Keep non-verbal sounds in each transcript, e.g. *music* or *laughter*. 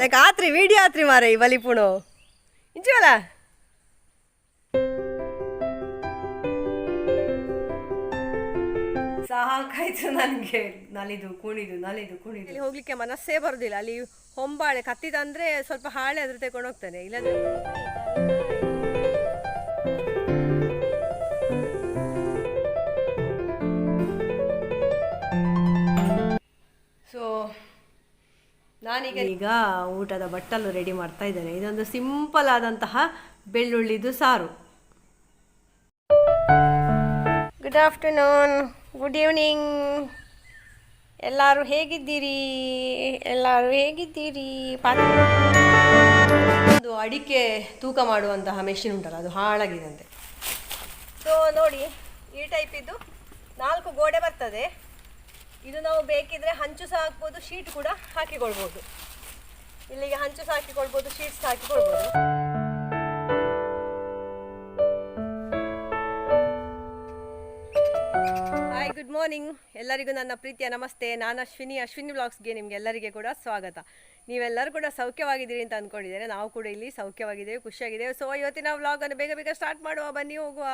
Like ಆತ್ರಿ video ಆತ್ರಿ ಮಾರ ಈ ಬಲಿಪುಣು ಇಂಚವಲ್ಲ ಸಾಕಾಯ್ತು ನನಗೆ. ನಲಿದು ಕುಣಿದು ನಲಿದು ಕುಣಿದು. ಇಲ್ಲಿ ಹೋಗ್ಲಿಕ್ಕೆ ಮನಸ್ಸೇ ಬರುದಿಲ್ಲ. ಅಲ್ಲಿ ಹೊಂಬಾಳೆ ಕತ್ತಿದಂದ್ರೆ ಸ್ವಲ್ಪ ಹಾಳೆ ಅದ್ರ ತಗೊಂಡು ಹೋಗ್ತಾನೆ ಇಲ್ಲದ್ರೆ? ಈಗ ಊಟದ ಬಟ್ಟಲು ರೆಡಿ ಮಾಡ್ತಾ ಇದ್ದಾರೆ ಇದೊಂದು ಸಿಂಪಲ್ ಆದಂತಹ ಬೆಳ್ಳುಳ್ಳಿದು ಸಾರು. ಗುಡ್ ಆಫ್ಟರ್ನೂನ್ ಗುಡ್ ಈವ್ನಿಂಗ್ ಎಲ್ಲರೂ ಹೇಗಿದ್ದೀರಿ? ಎಲ್ಲರೂ ಹೇಗಿದ್ದೀರಿ? ಒಂದು ಅಡಿಕೆ ತೂಕ ಮಾಡುವಂತಹ ಮೆಷಿನ್ ಉಂಟಲ್ಲ ಅದು ಹಾಳಾಗಿದಂತೆ ಸೊ ನೋಡಿ ಈ ಟೈಪ್ ಇದ್ದು ನಾಲ್ಕು ಗೋಡೆ ಬರ್ತದೆ. ಇದು ನಾವು ಬೇಕಿದ್ರೆ ಹಂಚು ಸಹ ಹಾಕ್ಬೋದು, ಶೀಟ್ ಕೂಡ ಹಾಕಿಕೊಳ್ಬೋದು. ಇಲ್ಲಿಗೆ ಹಂಚು ಸಹ ಹಾಕಿಕೊಳ್ಬೋದು ಶೀಟ್ಸ್ ಹಾಕಿಕೊಳ್ಬೋದು. ಹಾಯ್ ಗುಡ್ ಮಾರ್ನಿಂಗ್ ಎಲ್ಲರಿಗೂ ನನ್ನ ಪ್ರೀತಿಯ ನಮಸ್ತೆ. ನಾನು ಅಶ್ವಿನಿ ಅಶ್ವಿನಿ ಬ್ಲಾಗ್ಸ್ಗೆ ನಿಮ್ಗೆ ಎಲ್ಲರಿಗೆ ಕೂಡ ಸ್ವಾಗತ. ನೀವೆಲ್ಲರೂ ಕೂಡ ಸೌಖ್ಯವಾಗಿದ್ದೀರಿ ಅಂತ ಅಂದ್ಕೊಂಡಿದ್ದೇನೆ. ನಾವು ಕೂಡ ಇಲ್ಲಿ ಸೌಖ್ಯವಾಗಿದ್ದೇವೆ, ಖುಷಿಯಾಗಿದ್ದೇವೆ. ಸೊ ಇವತ್ತಿನ ವ್ಲಾಗನ್ನು ಬೇಗ ಬೇಗ ಸ್ಟಾರ್ಟ್ ಮಾಡುವ. ಬನ್ನಿ, ಹೋಗುವ.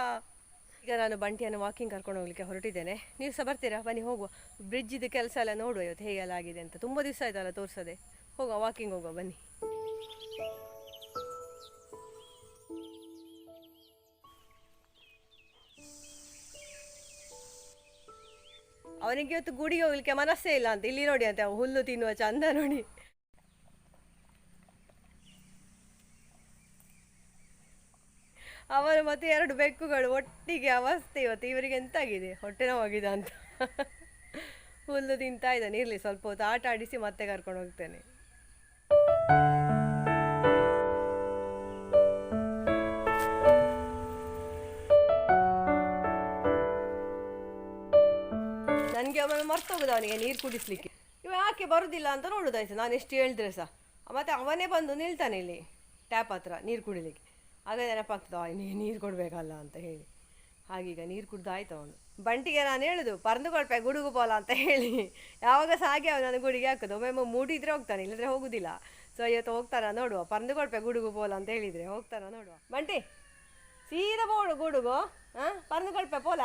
ಈಗ ನಾನು ಬಂಟಿಯನ್ನು ವಾಕಿಂಗ್ ಕರ್ಕೊಂಡು ಹೋಗ್ಲಿಕ್ಕೆ ಹೊರಟಿದ್ದೇನೆ. ನೀವು ಸಹ ಬರ್ತೀರಾ? ಬನ್ನಿ, ಹೋಗುವ. ಬ್ರಿಡ್ಜಿದು ಕೆಲಸ ಎಲ್ಲ ನೋಡುವ ಇವತ್ತು ಹೇಗೆಲ್ಲ ಆಗಿದೆ ಅಂತ. ತುಂಬ ದಿವಸ ಆಯ್ತಲ್ಲ ತೋರಿಸದೆ. ಹೋಗುವ ವಾಕಿಂಗ್ ಹೋಗುವ, ಬನ್ನಿ. ಅವನಿಗೆ ಇವತ್ತು ಗುಡಿಗೆ ಹೋಗ್ಲಿಕ್ಕೆ ಮನಸ್ಸೇ ಇಲ್ಲ ಅಂತ. ಇಲ್ಲಿ ನೋಡಿ ಅಂತ, ಹುಲ್ಲು ತಿನ್ನುವ ಚಂದ ನೋಡಿ. ಅವನು ಮತ್ತೆ ಎರಡು ಬೆಕ್ಕುಗಳು, ಒಟ್ಟಿಗೆ ಅವಸ್ಥೆ ಇವತ್ತು. ಇವರಿಗೆ ಎಂತಾಗಿದೆ? ಹೊಟ್ಟೆ ನೋವಾಗಿದೆ ಅಂತ. ಹುಲ್ಲು ತಿಂತಾ ಇದ್ದಾನೆ. ಇರಲಿ, ಸ್ವಲ್ಪ ಹೊತ್ತು ಆಟ ಆಡಿಸಿ ಮತ್ತೆ ಕರ್ಕೊಂಡು ಹೋಗ್ತೇನೆ. ನನಗೆ ಅವನು ಮರ್ತೋಗುದು ಅವನಿಗೆ, ನೀರು ಕುಡಿಸ್ಲಿಕ್ಕೆ. ಇವ ಯಾಕೆ ಬರುದಿಲ್ಲ ಅಂತ ನೋಡುದಾಯ್ತು. ನಾನು ಎಷ್ಟು ಹೇಳಿದ್ರೆ ಸಹ. ಮತ್ತೆ ಅವನೇ ಬಂದು ನಿಲ್ತಾನೆ ಇಲ್ಲಿ, ಟ್ಯಾಪ್ ಹತ್ರ ನೀರು ಕುಡಿಲಿಕ್ಕೆ. ಆಗ ನೆನಪಾಗ್ತದೆ ನೀರು ಕೊಡಬೇಕಲ್ಲ ಅಂತ ಹೇಳಿ. ಹಾಗೀಗ ನೀರು ಕುಡ್ದು ಆಯ್ತು ಅವನು. ಬಂಟಿಗೆ ನಾನು ಹೇಳುದು, ಪರಂದು ಗುಡುಗು ಪೋಲ ಅಂತ ಹೇಳಿ. ಯಾವಾಗ ಸಾಗೆ ಅವನು ನನ್ನ ಗುಡಿಗೆ ಹಾಕೋದು. ಒಮ್ಮೆ ಮೂಡಿದ್ರೆ ಹೋಗ್ತಾನೆ, ಇಲ್ಲದ್ರೆ ಹೋಗುದಿಲ್ಲ. ಸೊ, ಇವತ್ತು ಹೋಗ್ತಾನ ನೋಡುವ. ಪರಂದು ಗುಡುಗು ಪೋಲ ಅಂತ ಹೇಳಿದ್ರೆ ಹೋಗ್ತಾನ ನೋಡುವ. ಬಂಟಿ, ಸೀದಾ ಬೋಡು ಗುಡುಗು ಹಾಂ ಪರಂದು ಕೊಡ್ಪೆ ಪೋಲ.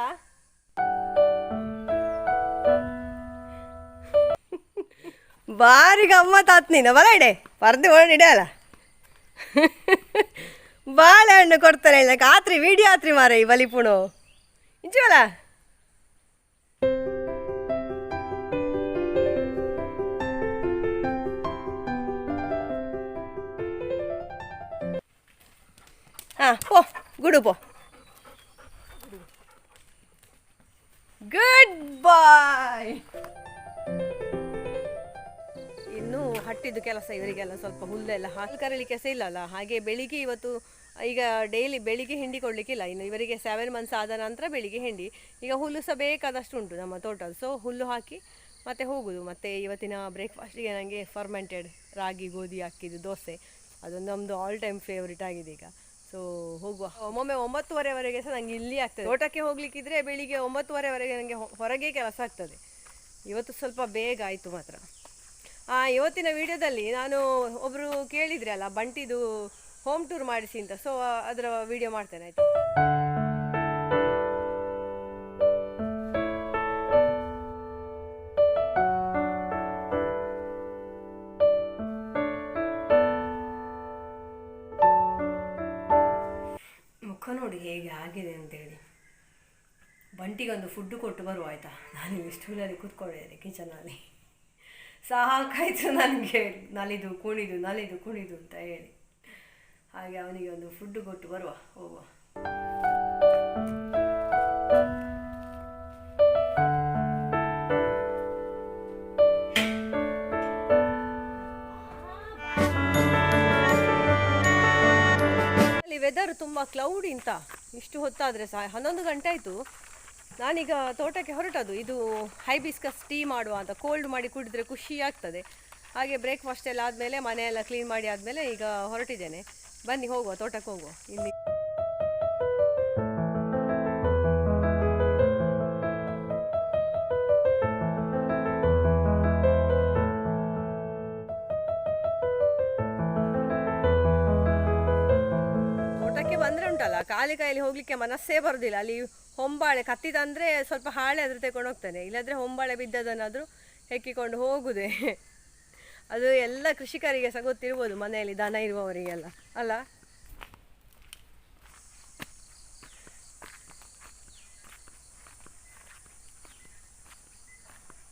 ಬಾರಿ ಗಮ್ಮತ್ ಆತ್ ನೀನು. ಬಲ ಇಡೆ, ಪರ್ದು ಓಡಿಡಲ್ಲ ಬಾಳೆಹಣ್ಣು ಕೊಡ್ತಾರೆ ಇಲ್ಲ ಆತ್ರಿ ವಿಡಿಯೋ ಆತ್ರಿ ಮಾರ ಈ ಬಲಿಪುಣು ಇಂಚವಲ್ಲ ಹಾ ಪೋ ಗುಡು ಪೋ ಗುಡ್ ಬಾಯ್ ಹಟ್ಟಿದ್ದು ಕೆಲಸ ಇವರಿಗೆಲ್ಲ ಸ್ವಲ್ಪ ಹುಲ್ಲೆಲ್ಲ ಹಾಲು ಕರಲಿಕ್ಕೆ ಸಹ ಇಲ್ಲಲ್ಲ, ಹಾಗೆ ಬೆಳಿಗ್ಗೆ ಇವತ್ತು, ಈಗ ಡೈಲಿ ಬೆಳಿಗ್ಗೆ ಹಿಂಡಿ ಕೊಡಲಿಕ್ಕಿಲ್ಲ, ಇನ್ನು ಇವರಿಗೆ ಸೆವೆನ್ ಮಂತ್ಸ್ ಆದ ನಂತರ ಬೆಳಿಗ್ಗೆ ಹಿಂಡಿ. ಈಗ ಹುಲ್ಲು ಸಹ ಬೇಕಾದಷ್ಟು ಉಂಟು ನಮ್ಮ ತೋಟದ ಸೊ ಹುಲ್ಲು ಹಾಕಿ ಮತ್ತೆ ಹೋಗುದು. ಮತ್ತೆ ಇವತ್ತಿನ ಬ್ರೇಕ್ಫಾಸ್ಟಿಗೆ ನನಗೆ ಫರ್ಮೆಂಟೆಡ್ ರಾಗಿ, ಗೋಧಿ ಹಾಕಿದ್ದು, ದೋಸೆ. ಅದೊಂದು ನಮ್ಮದು ಆಲ್ ಟೈಮ್ ಫೇವ್ರೇಟ್ ಆಗಿದೆ ಈಗ. ಸೊ ಹೋಗುವ. ಒಮ್ಮೊಮ್ಮೆ ಒಂಬತ್ತುವರೆವರೆಗೆ ಸಹ ನನಗೆ ಇಲ್ಲಿ ಆಗ್ತದೆ. ತೋಟಕ್ಕೆ ಹೋಗ್ಲಿಕ್ಕಿದ್ರೆ ಬೆಳಿಗ್ಗೆ ಒಂಬತ್ತುವರೆವರೆಗೆ ನನಗೆ ಹೊರಗೆ ಕೆಲಸ ಆಗ್ತದೆ. ಇವತ್ತು ಸ್ವಲ್ಪ ಬೇಗ ಆಯಿತು ಮಾತ್ರ. ಇವತ್ತಿನ ವಿಡಿಯೋದಲ್ಲಿ ನಾನು ಒಬ್ಬರು ಕೇಳಿದ್ರೆ ಅಲ್ಲ ಬಂಟಿದು ಹೋಮ್ ಟೂರ್ ಮಾಡಿಸಿ ಅಂತ. ಸೊ ಅದರ ವಿಡಿಯೋ ಮಾಡ್ತೇನೆ, ಆಯ್ತು? ಮುಖ ನೋಡಿ ಹೇಗೆ ಆಗಿದೆ ಅಂತೇಳಿ. ಬಂಟಿಗೊಂದು ಫುಡ್ ಕೊಟ್ಟು ಬರುವ, ಆಯ್ತಾ? ನಾನು ಇಷ್ಟು ಕೂತ್ಕೊಂಡಿದ್ದೇನೆ ಕಿಚನಲ್ಲಿ ಸಾಕಾಯ್ತು ನನಗೆ ನಲಿದು, ಕುಣಿದು ನಲಿದು, ಕುಣಿದು ಅಂತ ಹೇಳಿ. ಹಾಗೆ ಅವನಿಗೆ ಒಂದು ಫುಡ್ ಕೊಟ್ಟು ಬರುವ, ಹೋಗುವ. ವೆದರ್ ತುಂಬ ಕ್ಲೌಡ್ ಇಂತ ಇಷ್ಟು ಹೊತ್ತಾದರೆ ಸಹ, ಹನ್ನೊಂದು ಗಂಟೆ ಆಯಿತು. ನಾನೀಗ ತೋಟಕ್ಕೆ ಹೊರಟದು. ಇದು ಹೈಬಿಸ್ಕಸ್ ಟೀ ಮಾಡುವ ಅಂತ. ಕೋಲ್ಡ್ ಮಾಡಿ ಕುಡಿದ್ರೆ ಖುಷಿ ಆಗ್ತದೆ. ಹಾಗೆ ಬ್ರೇಕ್ಫಾಸ್ಟ್ ಎಲ್ಲ ಆದಮೇಲೆ ಮನೆಯೆಲ್ಲ ಕ್ಲೀನ್ ಮಾಡಿ ಆದಮೇಲೆ ಈಗ ಹೊರಟಿದ್ದೇನೆ. ಬನ್ನಿ, ಹೋಗುವ, ತೋಟಕ್ಕೆ ಹೋಗುವ. ಇಲ್ಲಿ ತೋಟಕ್ಕೆ ಬಂದರೆ ಉಂಟಲ್ಲ? ಕೈಯಲ್ಲಿ ಮನಸ್ಸೇ ಬರುದಿಲ್ಲ. ಅಲ್ಲಿ ಹೊಂಬಾಳೆ ಕತ್ತಿದಂದ್ರೆ ಸ್ವಲ್ಪ ಹಾಳೆ ಅದ್ರ ತಗೊಂಡು ಹೋಗ್ತಾನೆ. ಇಲ್ಲಾಂದ್ರೆ ಹೊಂಬಾಳೆ ಬಿದ್ದದನ್ನಾದ್ರೂ ಹೆಕ್ಕಿಕೊಂಡು ಹೋಗುದೇ. ಅದು ಎಲ್ಲ ಕೃಷಿಕರಿಗೆ ಸಹ ಗೊತ್ತಿರ್ಬೋದು ಮನೆಯಲ್ಲಿ ದನ ಇರುವವರಿಗೆಲ್ಲ. ಅಲ್ಲ?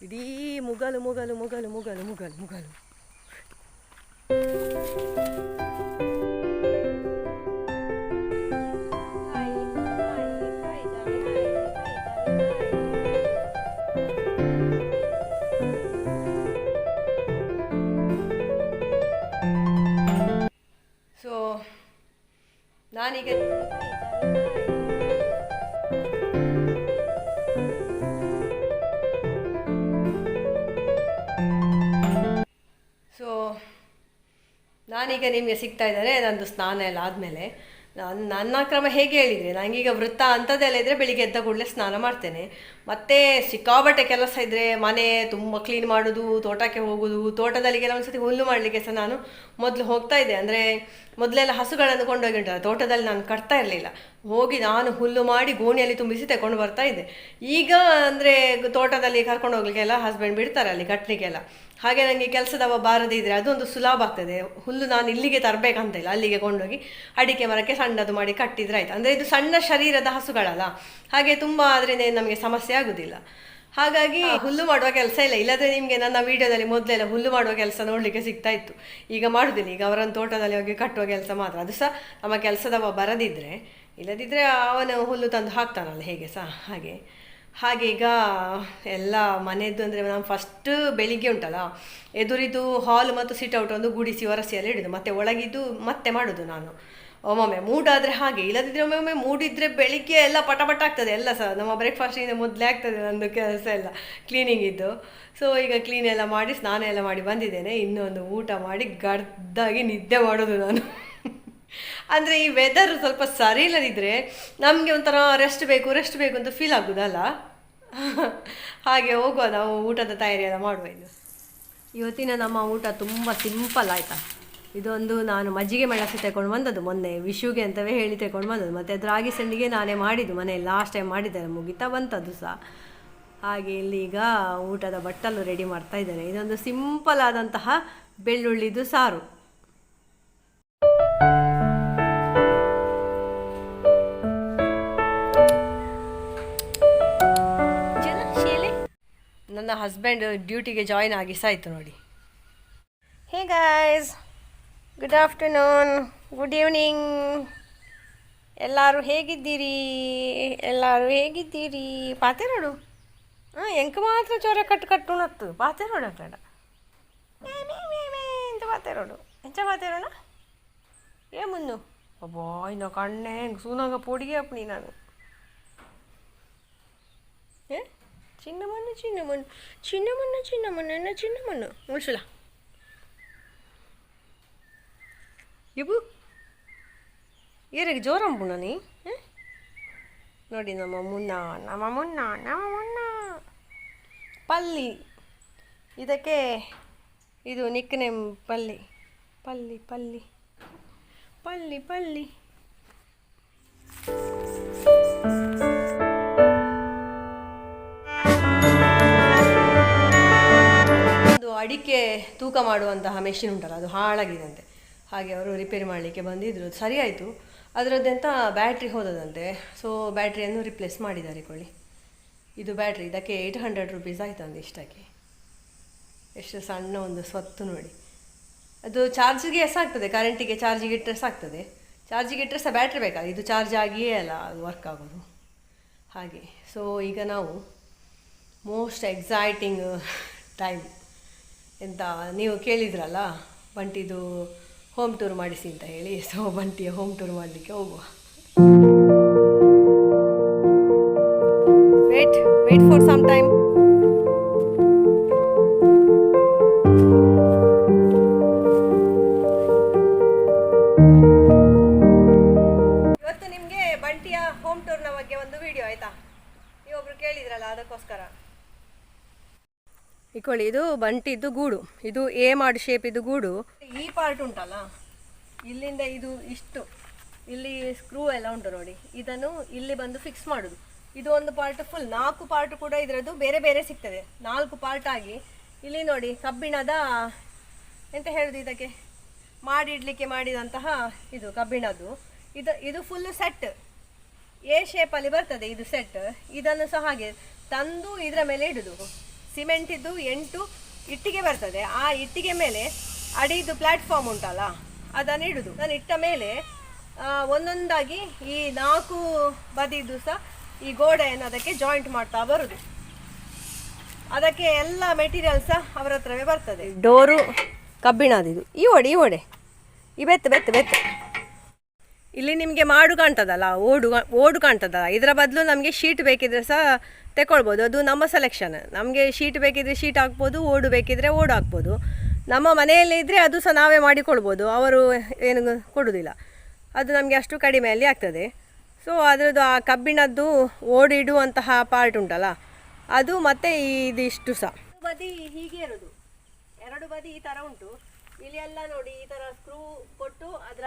ಇಡೀ ಮುಗಲು ಮುಗಲು ಮುಗಲು ಮುಗಲು ಮುಗಲು ಮುಗಲು. ನಾನೀಗ ಸೊ ನಾನೀಗ ನಿಮಗೆ ಸಿಗ್ತಾ ಇದ್ದಾರೆ ನಂದು ಸ್ನಾನ ಎಲ್ಲ ಆದಮೇಲೆ. ನಾನು, ನನ್ನ ಕ್ರಮ ಹೇಗೆ ಹೇಳಿದರೆ? ನನಗೀಗ ವೃತ್ತ ಅಂಥದ್ದೆಲ್ಲ ಇದ್ದರೆ ಬೆಳಿಗ್ಗೆ ಎದ್ದ ಕೂಡಲೇ ಸ್ನಾನ ಮಾಡ್ತೇನೆ. ಮತ್ತು ಸಿಕ್ಕಾಬಟ್ಟೆ ಕೆಲಸ ಇದ್ದರೆ ಮನೆ ತುಂಬ ಕ್ಲೀನ್ ಮಾಡೋದು, ತೋಟಕ್ಕೆ ಹೋಗೋದು ತೋಟದಲ್ಲಿ ಕೆಲವೊಂದು ಸರ್ತಿ ಹುಲ್ಲು ಮಾಡಲಿಕ್ಕೆ ಸಹ ನಾನು ಮೊದಲು ಹೋಗ್ತಾ ಇದ್ದೆ. ಅಂದರೆ ಮೊದಲೆಲ್ಲ ಹಸುಗಳನ್ನು ಕೊಂಡೋಗಿ ಉಂಟು ತೋಟದಲ್ಲಿ ನಾನು ಕಟ್ತಾ ಇರಲಿಲ್ಲ. ಹೋಗಿ ನಾನು ಹುಲ್ಲು ಮಾಡಿ ಗೋಣಿಯಲ್ಲಿ ತುಂಬಿಸಿ ತಗೊಂಡು ಬರ್ತಾ ಇದ್ದೆ. ಈಗ ಅಂದರೆ ತೋಟದಲ್ಲಿ ಕರ್ಕೊಂಡು ಹೋಗ್ಲಿಕ್ಕೆಲ್ಲ ಹಸ್ಬೆಂಡ್ ಬಿಡ್ತಾರೆ ಅಲ್ಲಿ ಕಟ್ಟಲಿಕ್ಕೆಲ್ಲ ಹಾಗೆ ನನಗೆ ಕೆಲಸದವ ಬಾರದೇ ಅದು ಅದೊಂದು ಸುಲಭ ಆಗ್ತದೆ. ಹುಲ್ಲು ನಾನು ಇಲ್ಲಿಗೆ ತರಬೇಕಂತ ಇಲ್ಲ ಅಲ್ಲಿಗೆ ಕೊಂಡೋಗಿ ಅಡಿಕೆ ಮರಕ್ಕೆ ಸಣ್ಣದು ಮಾಡಿ ಕಟ್ಟಿದ್ರೆ ಆಯ್ತು. ಅಂದರೆ ಇದು ಸಣ್ಣ ಶರೀರದ ಹಸುಗಳಲ್ಲ ಹಾಗೆ ತುಂಬ ಆದ್ರೆ ಏನು ನಮಗೆ ಸಮಸ್ಯೆ ಆಗೋದಿಲ್ಲ. ಹಾಗಾಗಿ ಹುಲ್ಲು ಮಾಡುವ ಕೆಲಸ ಇಲ್ಲ. ಇಲ್ಲದ್ರೆ ನಿಮಗೆ ನನ್ನ ವಿಡಿಯೋದಲ್ಲಿ ಮೊದಲೆಲ್ಲ ಹುಲ್ಲು ಮಾಡುವ ಕೆಲಸ ನೋಡಲಿಕ್ಕೆ ಸಿಗ್ತಾ ಇತ್ತು. ಈಗ ಮಾಡುದಿಲ್ಲ. ಈಗ ಅವರನ್ನು ತೋಟದಲ್ಲಿ ಹೋಗಿ ಕಟ್ಟುವ ಕೆಲಸ ಮಾತ್ರ. ಅದು ಸಹ ನಮ್ಮ ಕೆಲಸದವ ಬರದಿದ್ದರೆ ಇಲ್ಲದಿದ್ದರೆ ಅವನು ಹುಲ್ಲು ತಂದು ಹಾಕ್ತಾನಲ್ಲ ಹೇಗೆ ಸಹ ಹಾಗೆ. ಹಾಗೆ ಈಗ ಎಲ್ಲ ಮನೆಯದ್ದು ಅಂದರೆ ನಾವು ಫಸ್ಟ್ ಬೆಳಿಗ್ಗೆ ಉಂಟಲ್ಲ ಎದುರಿದು ಹಾಲ್ ಮತ್ತು ಸಿಟ್ಔಟ್ ಒಂದು ಗುಡಿಸಿ ಒರೆಸಿಯಲ್ಲಿ ಇಡೋದು, ಮತ್ತೆ ಒಳಗಿದ್ದು ಮತ್ತೆ ಮಾಡೋದು ನಾನು. ಒಮ್ಮೊಮ್ಮೆ ಮೂಡಾದರೆ ಹಾಗೆ ಇಲ್ಲದಿದ್ದರೆ ಒಮ್ಮೊಮ್ಮೆ ಮೂಡಿದ್ರೆ ಬೆಳಿಗ್ಗೆ ಎಲ್ಲ ಪಟ ಪಟ ಆಗ್ತದೆ, ಎಲ್ಲ ಸಹ ನಮ್ಮ ಬ್ರೇಕ್ಫಾಸ್ಟಿಂದ ಮೊದಲೇ ಆಗ್ತದೆ ನಂದು ಕೆಲಸ ಎಲ್ಲ ಕ್ಲೀನಿಂಗ್ ಇದ್ದು. ಸೊ ಈಗ ಕ್ಲೀನ್ ಎಲ್ಲ ಮಾಡಿ, ಸ್ನಾನ ಎಲ್ಲ ಮಾಡಿ ಬಂದಿದ್ದೇನೆ, ಇನ್ನೊಂದು ಊಟ ಮಾಡಿ ಗಡ್ದಾಗಿ ನಿದ್ದೆ ಮಾಡೋದು ನಾನು. ಅಂದರೆ ಈ ವೆದರ್ ಸ್ವಲ್ಪ ಸರಿ ಇಲ್ಲದಿದ್ದರೆ ನಮಗೆ ಒಂಥರ ರೆಸ್ಟ್ ಬೇಕು ರೆಸ್ಟ್ ಬೇಕು ಅಂತ ಫೀಲ್ ಆಗೋದಲ್ಲ? *laughs* ಹಾಗೆ ಹೋಗುವ ನಾವು ಊಟದ ತಯಾರಿ ಎಲ್ಲ ಮಾಡುವ ಇದು. ಇವತ್ತಿನ ನಮ್ಮ ಊಟ ತುಂಬ ಸಿಂಪಲ್ ಆಯಿತಾ? ಇದೊಂದು ನಾನು ಮಜ್ಜಿಗೆ ಮೆಣಸು ತಗೊಂಡು ಬಂದದ್ದು ಮೊನ್ನೆ, ವಿಶುಗೆ ಅಂತವೇ ಹೇಳಿ ತಗೊಂಡು ಬಂದದ್ದು. ಮತ್ತೆ ರಾಗಿ ಸಂಡಿಗೆ ನಾನೇ ಮಾಡಿದ್ದು, ಮನೆಯಲ್ಲಿ ಲಾಸ್ಟ್ ಟೈಮ್ ಮಾಡಿದ್ದಾರೆ, ಮುಗಿತಾ ಬಂತದ್ದು ಸಹ. ಹಾಗೆ ಇಲ್ಲಿ ಈಗ ಊಟದ ಬಟ್ಟಲು ರೆಡಿ ಮಾಡ್ತಾ ಇದ್ದಾರೆ. ಇದೊಂದು ಸಿಂಪಲ್ ಆದಂತಹ ಬೆಳ್ಳುಳ್ಳಿದು ಸಾರು. ನನ್ನ ಹಸ್ಬೆಂಡ್ ಡ್ಯೂಟಿಗೆ ಜಾಯಿನ್ ಆಗಿ ಸಾಯ್ತು ನೋಡಿ. Hey guys good afternoon good evening ಎಲ್ಲರೂ ಹೇಗಿದ್ದೀರಿ? ಎಲ್ಲರೂ ಹೇಗಿದ್ದೀರಿ? ಪಾತೆ ನೋಡು ಹಾಂ, ಎಂಕ ಮಾತ್ರ ಚೋರ ಕಟ್ಟು ಕಟ್ಟು ಉಣತ್ತು. ಪಾತೆ ನೋಡು ಬೇಡ ಎಂತ ಪಾತೆ ನೋಡು ಎಂಚ ಪಾತೆ ನೋಡ ಏ ಮುನ್ನು. ಅಬ್ಬಾ, ಇನ್ನು ಕಣ್ಣೆ ಹೆಂಗೆ ಸೂನಾಗ ಪೊಡಿಗೆ ಅಪ್ಪಣಿ ನಾನು. ಏ? ಚಿನ್ನಮಣ್ಣ ಚಿನ್ನಮಣ್ಣು ಚಿನ್ನಮಣ್ಣ ಚಿನ್ನಮಣ್ಣ ಚಿನ್ನಮಣ್ಣು ಉಳಿಸಲ ಇಬ್ಬು ಏರಿಗೆ ಜೋರಂಬುಣ ನೀ? ನೋಡಿ ನಮ್ಮ ಮುನ್ನ ನಮ್ಮ ಮುನ್ನ ನಮ್ಮ ಮುನ್ನ. ಪಲ್ಲಿ. ಇದಕ್ಕೆ ಇದು ನಿಕ್ನೇಮ್ ಪಲ್ಲಿ ಪಲ್ಲಿ. ಪಲ್ಲಿ ಪಲ್ಲಿ. ಅಡಿಕೆ ತೂಕ ಮಾಡುವಂತಹ ಮೆಷಿನ್ ಉಂಟಲ್ಲ, ಅದು ಹಾಳಾಗಿದಂತೆ. ಹಾಗೆ ಅವರು ರಿಪೇರಿ ಮಾಡಲಿಕ್ಕೆ ಬಂದಿದ್ದರು ಸರಿಯಾಯಿತು ಅದರದ್ದೆಂತ ಬ್ಯಾಟ್ರಿ ಹೋದದಂತೆ. ಸೊ ಬ್ಯಾಟ್ರಿಯನ್ನು ರಿಪ್ಲೇಸ್ ಮಾಡಿದ್ದಾರೆ ಕೊಳ್ಳಿ. ಇದು ಬ್ಯಾಟ್ರಿ ಇದಕ್ಕೆ ಏಯ್ಟ್ ಹಂಡ್ರೆಡ್ ರುಪೀಸ್ ಆಯಿತು ಒಂದು ಇಷ್ಟಕ್ಕೆ. ಎಷ್ಟು ಸಣ್ಣ ಒಂದು ಸ್ವತ್ತು ನೋಡಿ. ಅದು ಚಾರ್ಜಿಗೆ ಆಗ್ತದೆ. ಕರೆಂಟಿಗೆ ಚಾರ್ಜಿಗೆ ಇಟ್ಟರೆ ಆಗ್ತದೆ. ಚಾರ್ಜಿಗೆ ಇಟ್ಟರೆ ಸಹ ಬ್ಯಾಟ್ರಿ ಬೇಕಲ್ಲ ಇದು ಚಾರ್ಜ್ ಆಗಿಯೇ ಅಲ್ಲ, ಅದು ವರ್ಕ್ ಆಗೋದು. ಹಾಗೆ. ಸೊ ಈಗ ನಾವು ಮೋಸ್ಟ್ ಎಕ್ಸೈಟಿಂಗ್ ಟೈಮ್ ಎಂತ ನೀವು ಕೇಳಿದ್ರಲ್ಲ, ಬಂಟಿದು ಹೋಮ್ ಟೂರ್ ಮಾಡಿಸಿ ಅಂತ ಹೇಳಿ ಸೊ ಬಂಟಿಯ ಹೋಮ್ ಟೂರ್ ಮಾಡಲಿಕ್ಕೆ ಹೋಗುವ. Wait wait for some time ಇವತ್ತು ನಿಮಗೆ ಬಂಟಿಯ ಹೋಮ್ ಟೂರ್ನ ಬಗ್ಗೆ ಒಂದು ವಿಡಿಯೋ ಆಯಿತಾ? ನೀವೊಬ್ರು ಕೇಳಿದ್ರಲ್ಲ ಅದಕ್ಕೋಸ್ಕರ. ಇಕೊಳ್ಳಿ ಇದು ಬಂಟಿದ್ದು ಗೂಡು, ಇದು ಎ ಮಾಡಿ ಶೇಪ್ ಇದು ಗೂಡು. ಈ ಪಾರ್ಟ್ ಉಂಟಲ್ಲ? ಇಲ್ಲಿಂದ ಇದು ಇಷ್ಟು. ಇಲ್ಲಿ ಸ್ಕ್ರೂ ಎಲ್ಲ ಉಂಟು ನೋಡಿ. ಇದನ್ನು ಇಲ್ಲಿ ಬಂದು ಫಿಕ್ಸ್ ಮಾಡುದು. ಇದು ಒಂದು ಪಾರ್ಟ್ ಫುಲ್ ನಾಲ್ಕು ಪಾರ್ಟ್ ಕೂಡ ಇದರದ್ದು ಬೇರೆ ಬೇರೆ ಸಿಗ್ತದೆ. ನಾಲ್ಕು ಪಾರ್ಟ್ ಆಗಿ. ಇಲ್ಲಿ ನೋಡಿ, ಕಬ್ಬಿಣದ, ಎಂತ ಹೇಳುದು ಇದಕ್ಕೆ? ಮಾಡಿಡ್ಲಿಕ್ಕೆ ಮಾಡಿದಂತಹ ಇದು ಕಬ್ಬಿಣದ್ದು. ಇದು ಇದು ಫುಲ್ ಸೆಟ್ ಎ ಶೇಪಲ್ಲಿ ಬರ್ತದೆ ಇದು ಸೆಟ್ ಇದನ್ನು ಸಹ ಹಾಗೆ ತಂದು ಇದರ ಮೇಲೆ ಇಡುದು. ಸಿಮೆಂಟ್ ಇದ್ದು ಎಂಟು ಇಟ್ಟಿಗೆ ಬರ್ತದೆ. ಆ ಇಟ್ಟಿಗೆ ಮೇಲೆ ಅಡಿದು ಪ್ಲಾಟ್ಫಾರ್ಮ್ ಉಂಟಲ್ಲ, ಅದನ್ನು ಇಡುದು. ನಾನು ಇಟ್ಟ ಮೇಲೆ ಒಂದೊಂದಾಗಿ ಈ ನಾಲ್ಕು ಬದಿದು ಸಹ ಈ ಗೋಡೆಯನ್ನು ಅದಕ್ಕೆ ಜಾಯಿಂಟ್ ಮಾಡ್ತಾ ಬರುದು. ಅದಕ್ಕೆ ಎಲ್ಲ ಮೆಟೀರಿಯಲ್ ಸಹ ಅವರ ಹತ್ರವೇ ಬರ್ತದೆ. ಡೋರು ಕಬ್ಬಿಣದಿದು. ಈ ಒಡೆ ಈ ಒಡೆ. ಈ ಬೆತ್ತು ಬೆತ್ತು ಬೆತ್ತು. ಇಲ್ಲಿ ನಿಮಗೆ ಮಾಡು ಕಾಣ್ತದಲ್ಲ, ಓಡು ಓಡು ಕಾಣ್ತದಲ್ಲ. ಇದರ ಬದಲು ನಮಗೆ ಶೀಟ್ ಬೇಕಿದ್ರೆ ಸಹ ತಗೊಳ್ಬೋದು ಅದು ನಮ್ಮ ಸೆಲೆಕ್ಷನ್ ನಮಗೆ ಶೀಟ್ ಬೇಕಿದ್ರೆ ಶೀಟ್ ಹಾಕ್ಬೋದು, ಓಡು ಬೇಕಿದ್ರೆ ಓಡು ಹಾಕ್ಬೋದು. ನಮ್ಮ ಮನೆಯಲ್ಲಿ ಇದ್ದರೆ ಅದು ಸಹ ನಾವೇ ಮಾಡಿಕೊಳ್ಬೋದು. ಅವರು ಏನು ಕೊಡುವುದಿಲ್ಲ ಅದು ನಮಗೆ ಅಷ್ಟು ಕಡಿಮೆಯಲ್ಲಿ ಆಗ್ತದೆ. ಸೊ ಅದರದ್ದು ಆ ಕಬ್ಬಿಣದ್ದು ಓಡಿಡುವಂತಹ ಪಾರ್ಟ್ ಉಂಟಲ್ಲ, ಅದು ಮತ್ತೆ ಇದಿಷ್ಟು ಸಹ. ಬದಿ ಹೀಗೆ ಇರೋದು. ಎರಡು ಬದಿ ಈ ಥರ ಉಂಟು. ಇಲ್ಲಿ ಎಲ್ಲ ನೋಡಿ, ಈ ಥರ ಸ್ಕ್ರೂ ಕೊಟ್ಟು ಅದರ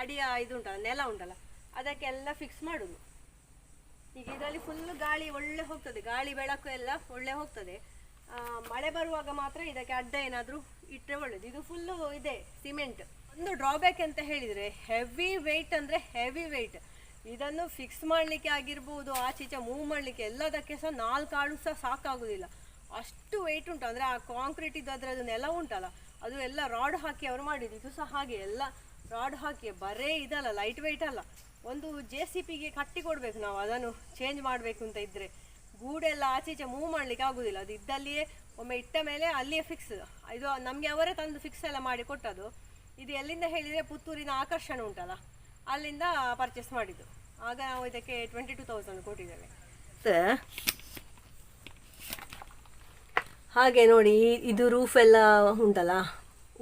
ಅಡಿಯ ಇದು ಉಂಟಲ್ಲ, ನೆಲ ಉಂಟಲ್ಲ, ಅದಕ್ಕೆಲ್ಲ ಫಿಕ್ಸ್ ಮಾಡುದು. ಈಗ ಇದರಲ್ಲಿ ಫುಲ್ ಗಾಳಿ ಒಳ್ಳೆ ಹೋಗ್ತದೆ, ಗಾಳಿ ಬೆಳಕು ಎಲ್ಲ ಒಳ್ಳೆ ಹೋಗ್ತದೆ. ಮಳೆ ಬರುವಾಗ ಮಾತ್ರ ಇದಕ್ಕೆ ಅಡ್ಡ ಏನಾದರೂ ಇಟ್ಟರೆ ಒಳ್ಳೇದು. ಇದು ಫುಲ್ಲು ಇದೆ ಸಿಮೆಂಟ್ ಒಂದು ಡ್ರಾಬ್ಯಾಕ್ ಅಂತ ಹೇಳಿದರೆ ಹೆವಿ ವೆಯ್ಟ್ ಅಂದರೆ ಹೆವಿ ವೆಯ್ಟ್ ಇದನ್ನು ಫಿಕ್ಸ್ ಮಾಡಲಿಕ್ಕೆ ಆಗಿರ್ಬೋದು, ಆಚೀಚೆ ಮೂವ್ ಮಾಡಲಿಕ್ಕೆ ಎಲ್ಲದಕ್ಕೆ ಸಹ ನಾಲ್ಕು ಆಳು ಸಹ ಸಾಕಾಗೋದಿಲ್ಲ. ಅಷ್ಟು ವೆಯ್ಟ್ ಉಂಟು, ಅಂದರೆ ಆ ಕಾಂಕ್ರೀಟ್ ಇದು ಅದರದ್ದು ನೆಲ ಉಂಟಲ್ಲ, ಅದು ಎಲ್ಲ ರಾಡ್ ಹಾಕಿ ಅವರು ಮಾಡಿದ್ದು, ಇದು ಸಹ ಹಾಗೆ, ಎಲ್ಲ ರಾಡ್ ಹಾಕಿ, ಬರೇ ಇದಲ್ಲ ಲೈಟ್ ವೆಯ್ಟ್ ಅಲ್ಲ. ಒಂದು ಜೆ ಸಿ ಪಿಗೆ ಕಟ್ಟಿ ಕೊಡಬೇಕು ನಾವು, ಅದನ್ನು ಚೇಂಜ್ ಮಾಡಬೇಕು ಅಂತ ಇದ್ದರೆ ಗೂಡೆಲ್ಲ ಆಚೀಚೆ ಮೂವ್ ಮಾಡಲಿಕ್ಕೆ ಆಗೋದಿಲ್ಲ. ಅದು ಇದ್ದಲ್ಲಿಯೇ ಒಮ್ಮೆ ಇಟ್ಟ ಮೇಲೆ ಅಲ್ಲಿಯೇ ಫಿಕ್ಸ್ ಇದು ನಮಗೆ ಅವರೇ ತಂದು ಫಿಕ್ಸ್ ಎಲ್ಲ ಮಾಡಿ ಕೊಟ್ಟದು ಇದು ಎಲ್ಲಿಂದ ಹೇಳಿದರೆ ಪುತ್ತೂರಿನ ಆಕರ್ಷಣೆ ಉಂಟಲ್ಲ, ಅಲ್ಲಿಂದ ಪರ್ಚೇಸ್ ಮಾಡಿದ್ದು. ಆಗ ನಾವು ಇದಕ್ಕೆ ಟ್ವೆಂಟಿ ಟೂ ತೌಸಂಡ್ ಕೊಟ್ಟಿದ್ದೇವೆ ಹಾಗೆ ನೋಡಿ, ಇದು ರೂಫ್ ಎಲ್ಲ ಉಂಟಲ್ಲ,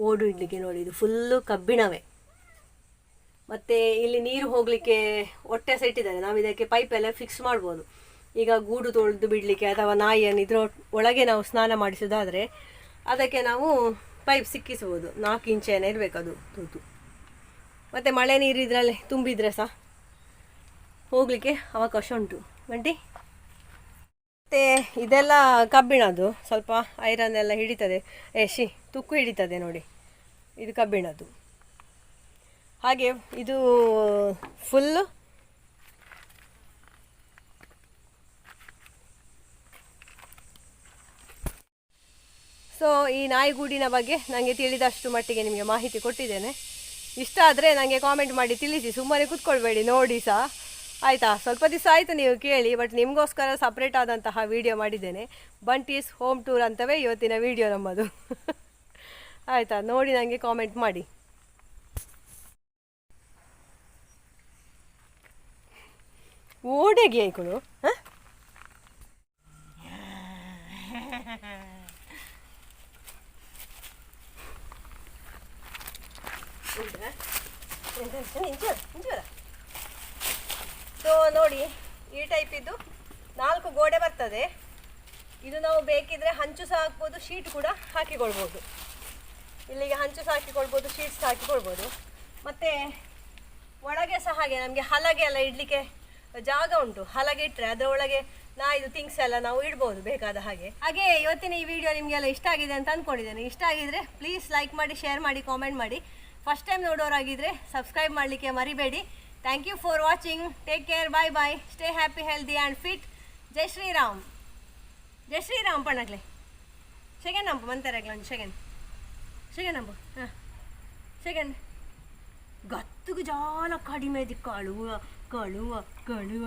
ಓಡು ಇಡ್ಲಿಕ್ಕೆ ನೋಡಿ, ಇದು ಫುಲ್ಲು ಕಬ್ಬಿಣವೇ. ಮತ್ತೆ ಇಲ್ಲಿ ನೀರು ಹೋಗಲಿಕ್ಕೆ ಹೊಟ್ಟೆ ಸಹ ಇಟ್ಟಿದ್ದಾರೆ ನಾವು ಇದಕ್ಕೆ ಪೈಪ್ ಎಲ್ಲ ಫಿಕ್ಸ್ ಮಾಡ್ಬೋದು. ಈಗ ಗೂಡು ತೊಳೆದು ಬಿಡಲಿಕ್ಕೆ ಅಥವಾ ನಾಯಿಯನ್ನು ಇದ್ರ ಒಳಗೆ ನಾವು ಸ್ನಾನ ಮಾಡಿಸೋದಾದರೆ ಅದಕ್ಕೆ ನಾವು ಪೈಪ್ ಸಿಕ್ಕಿಸ್ಬೋದು ನಾಲ್ಕು ಇಂಚೇನ ಇರಬೇಕು ಅದು ತೂತು ಮತ್ತು ಮಳೆ ನೀರು ಇದರಲ್ಲಿ ತುಂಬಿದರೆ ಸಹ ಹೋಗಲಿಕ್ಕೆ ಅವಕಾಶ ಉಂಟು. ಗಂಟಿ? ಮತ್ತು ಇದೆಲ್ಲ ಕಬ್ಬಿಣದು ಸ್ವಲ್ಪ ಐರನ್ ಎಲ್ಲ ಹಿಡಿತದೆ. ಏ ಶಿ ತುಕ್ಕು ಹಿಡಿತದೆ ನೋಡಿ. ಇದು ಕಬ್ಬಿಣದ್ದು. ಹಾಗೆ ಇದು ಫುಲ್ಲು ಸೊ ಈ ನಾಯಿಗೂಡಿನ ಬಗ್ಗೆ ನನಗೆ ತಿಳಿದಷ್ಟು ಮಟ್ಟಿಗೆ ನಿಮಗೆ ಮಾಹಿತಿ ಕೊಟ್ಟಿದ್ದೇನೆ. ಇಷ್ಟ ಆದರೆ ನನಗೆ ಕಾಮೆಂಟ್ ಮಾಡಿ ತಿಳಿಸಿ, ಸುಮ್ಮನೆ ಕೂತ್ಕೊಳ್ಬೇಡಿ, ನೋಡಿ ಸಹ ಆಯಿತಾ? ಸ್ವಲ್ಪ ದಿವಸ ಆಯಿತು ನೀವು ಕೇಳಿ ಬಟ್ ನಿಮಗೋಸ್ಕರ ಸಪ್ರೇಟ್ ಆದಂತಹ ವಿಡಿಯೋ ಮಾಡಿದ್ದೇನೆ. ಬಂಟೀಸ್ ಹೋಮ್ ಟೂರ್ ಅಂತವೇ ಇವತ್ತಿನ ವಿಡಿಯೋ ನಮ್ಮದು. *laughs* ಆಯಿತಾ? ನೋಡಿ ನನಗೆ ಕಾಮೆಂಟ್ ಮಾಡಿ. ಓಡೆಗೆ ಆಯ್ಕೊಳು ಹಾಂ? ಸೊ ನೋಡಿ, ಈ ಟೈಪ್ ಇದ್ದು ನಾಲ್ಕು ಗೋಡೆ ಬರ್ತದೆ. ಇದು ನಾವು ಬೇಕಿದ್ರೆ ಹಂಚು ಸಹ ಹಾಕ್ಬೋದು, ಶೀಟ್ ಕೂಡ ಹಾಕಿಕೊಳ್ಬೋದು. ಇಲ್ಲಿಗೆ ಹಂಚು ಸಹ ಹಾಕಿಕೊಳ್ಬೋದು, ಶೀಟ್ಸ್ ಹಾಕಿಕೊಳ್ಬೋದು. ಮತ್ತು ಒಳಗೆ ಸಹ ಹಾಗೆ, ನಮಗೆ ಹಲಗೆ ಎಲ್ಲ ಇಡಲಿಕ್ಕೆ ಜಾಗ ಉಂಟು. ಹಲಗೆ ಇಟ್ಟರೆ ಅದರ ಒಳಗೆ ನಾ ಇದು ಥಿಂಗ್ಸ್ ಎಲ್ಲ ನಾವು ಇಡ್ಬೋದು ಬೇಕಾದ ಹಾಗೆ. ಹಾಗೆ ಇವತ್ತಿನ ಈ ವಿಡಿಯೋ ನಿಮಗೆಲ್ಲ ಇಷ್ಟ ಆಗಿದೆ ಅಂತ ಅಂದ್ಕೊಂಡಿದ್ದೇನೆ ಇಷ್ಟ ಆಗಿದ್ರೆ ಪ್ಲೀಸ್ ಲೈಕ್ ಮಾಡಿ ಶೇರ್ ಮಾಡಿ ಕಾಮೆಂಟ್ ಮಾಡಿ. ಫಸ್ಟ್ ಟೈಮ್ ನೋಡೋರಾಗಿದ್ದರೆ ಸಬ್ಸ್ಕ್ರೈಬ್ ಮಾಡಲಿಕ್ಕೆ ಮರಿಬೇಡಿ. Thank you for watching take care bye bye stay happy healthy and fit ಜೈ ಶ್ರೀರಾಮ್ ಜೈ ಶ್ರೀರಾಮ್ ಪಣಗ್ಲೆ ಸೆಕೆಂಡ್ ನಂಬು ಮಂತಾರಾಗ್ಲ ಒಂದು ಸೆಕೆಂಡ್ ಸೆಕೆಂಡ್ ನಂಬು ಹಾಂ ಸೆಕೆಂಡ್ ಗತ್ತುಗು ಜಾಲ ಕಡಿಮೆ ದಿ ಕಳುವ ಕಳುವ ಕಳುವ